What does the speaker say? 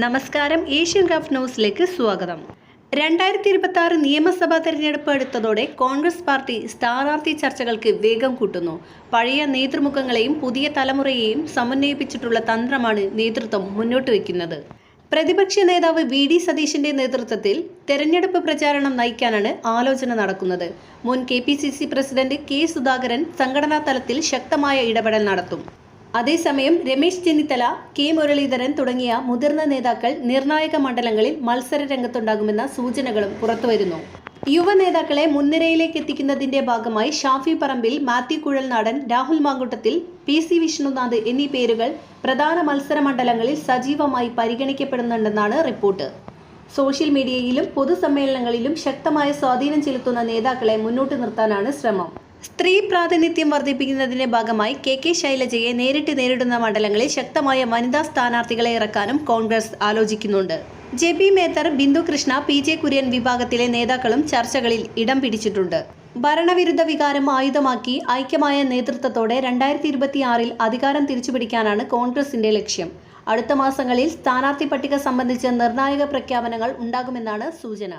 നമസ്കാരം Asian cup ന്യൂസിലേക്ക് സ്വാഗതം. രണ്ടായിരത്തി ഇരുപത്തി ആറ് നിയമസഭാ തെരഞ്ഞെടുപ്പ് അടുത്തതോടെ കോൺഗ്രസ് പാർട്ടി സ്ഥാനാർത്ഥി ചർച്ചകൾക്ക് വേഗം കൂട്ടുന്നു. പഴയ നേതൃമുഖങ്ങളെയും പുതിയ തലമുറയെയും സമന്വയിപ്പിച്ചിട്ടുള്ള തന്ത്രമാണ് നേതൃത്വം മുന്നോട്ട് വയ്ക്കുന്നത്. പ്രതിപക്ഷ നേതാവ് വി ഡി സതീശിന്റെ നേതൃത്വത്തിൽ തെരഞ്ഞെടുപ്പ് പ്രചാരണം നയിക്കാനാണ് ആലോചന നടക്കുന്നത്. മുൻ K P C C president K Sudhakaran സംഘടനാ തലത്തിൽ ശക്തമായ ഇടപെടൽ നടത്തും. അതേസമയം രമേശ് ചെന്നിത്തല കെ മുരളീധരൻ തുടങ്ങിയ മുതിർന്ന നേതാക്കൾ നിർണായക മണ്ഡലങ്ങളിൽ മത്സര രംഗത്തുണ്ടാകുമെന്ന സൂചനകളും പുറത്തുവരുന്നു. യുവ നേതാക്കളെ മുൻനിരയിലേക്ക് എത്തിക്കുന്നതിന്റെ ഭാഗമായി ഷാഫി പറമ്പിൽ മാത്യു കുഴൽനാടൻ രാഹുൽ മാങ്കുട്ടത്തിൽ പി സി വിഷ്ണുനാഥ് എന്നീ പേരുകൾ പ്രധാന മത്സര മണ്ഡലങ്ങളിൽ സജീവമായി പരിഗണിക്കപ്പെടുന്നുണ്ടെന്നാണ് റിപ്പോർട്ട്. സോഷ്യൽ മീഡിയയിലും പൊതുസമ്മേളനങ്ങളിലും ശക്തമായ സ്വാധീനം ചെലുത്തുന്ന നേതാക്കളെ മുന്നോട്ട് നിർത്താനാണ് ശ്രമം. സ്ത്രീ പ്രാതിനിധ്യം വർദ്ധിപ്പിക്കുന്നതിന്റെ ഭാഗമായി കെ കെ ശൈലജയെ നേരിട്ട് നേരിടുന്ന മണ്ഡലങ്ങളിൽ ശക്തമായ വനിതാ സ്ഥാനാർത്ഥികളെ ഇറക്കാനും കോൺഗ്രസ് ആലോചിക്കുന്നുണ്ട്. Jebi Mather Bindu Krishna P J Kurian വിഭാഗത്തിലെ നേതാക്കളും ചർച്ചകളിൽ ഇടം പിടിച്ചിട്ടുണ്ട്. ഭരണവിരുദ്ധ വികാരം ആയുധമാക്കി ഐക്യമായ നേതൃത്വത്തോടെ രണ്ടായിരത്തി ഇരുപത്തിയാറിൽ അധികാരം തിരിച്ചുപിടിക്കാനാണ് കോൺഗ്രസിന്റെ ലക്ഷ്യം. അടുത്ത മാസങ്ങളിൽ സ്ഥാനാർത്ഥി പട്ടിക സംബന്ധിച്ച് നിർണായക പ്രഖ്യാപനങ്ങൾ ഉണ്ടാകുമെന്നാണ് സൂചന.